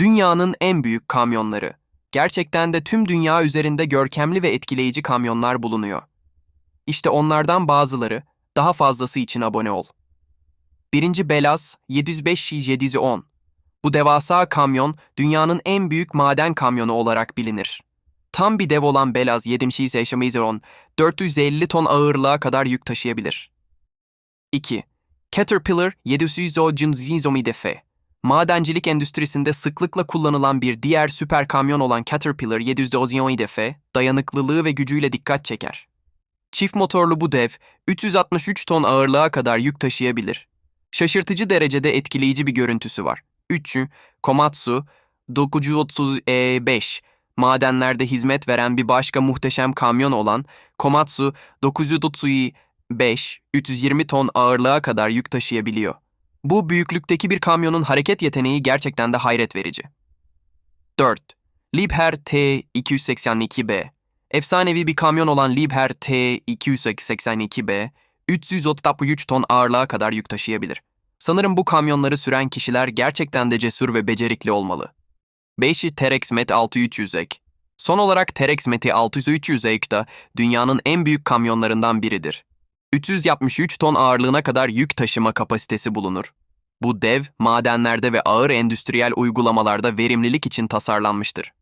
Dünyanın en büyük kamyonları. Gerçekten de tüm dünya üzerinde görkemli ve etkileyici kamyonlar bulunuyor. İşte onlardan bazıları, daha fazlası için abone ol. Birinci Belaz 705 710. Bu devasa kamyon dünyanın en büyük maden kamyonu olarak bilinir. Tam bir dev olan Belaz 710 450 ton ağırlığa kadar yük taşıyabilir. 2. Caterpillar 710 defe. Madencilik endüstrisinde sıklıkla kullanılan bir diğer süper kamyon olan Caterpillar 710 defe, dayanıklılığı ve gücüyle dikkat çeker. Çift motorlu bu dev, 363 ton ağırlığa kadar yük taşıyabilir. Şaşırtıcı derecede etkileyici bir görüntüsü var. 3. Komatsu 935 madenlerde hizmet veren bir başka muhteşem kamyon olan Komatsu 935 320 ton ağırlığa kadar yük taşıyabiliyor. Bu büyüklükteki bir kamyonun hareket yeteneği gerçekten de hayret verici. 4. Liebherr T282B Efsanevi bir kamyon olan Liebherr T282B 333 ton ağırlığa kadar yük taşıyabilir. Sanırım bu kamyonları süren kişiler gerçekten de cesur ve becerikli olmalı. 5. Terex Met 600 ek. Son olarak Terex Meti 600 ek da dünyanın en büyük kamyonlarından biridir. 363 ton ağırlığına kadar yük taşıma kapasitesi bulunur. Bu dev, madenlerde ve ağır endüstriyel uygulamalarda verimlilik için tasarlanmıştır.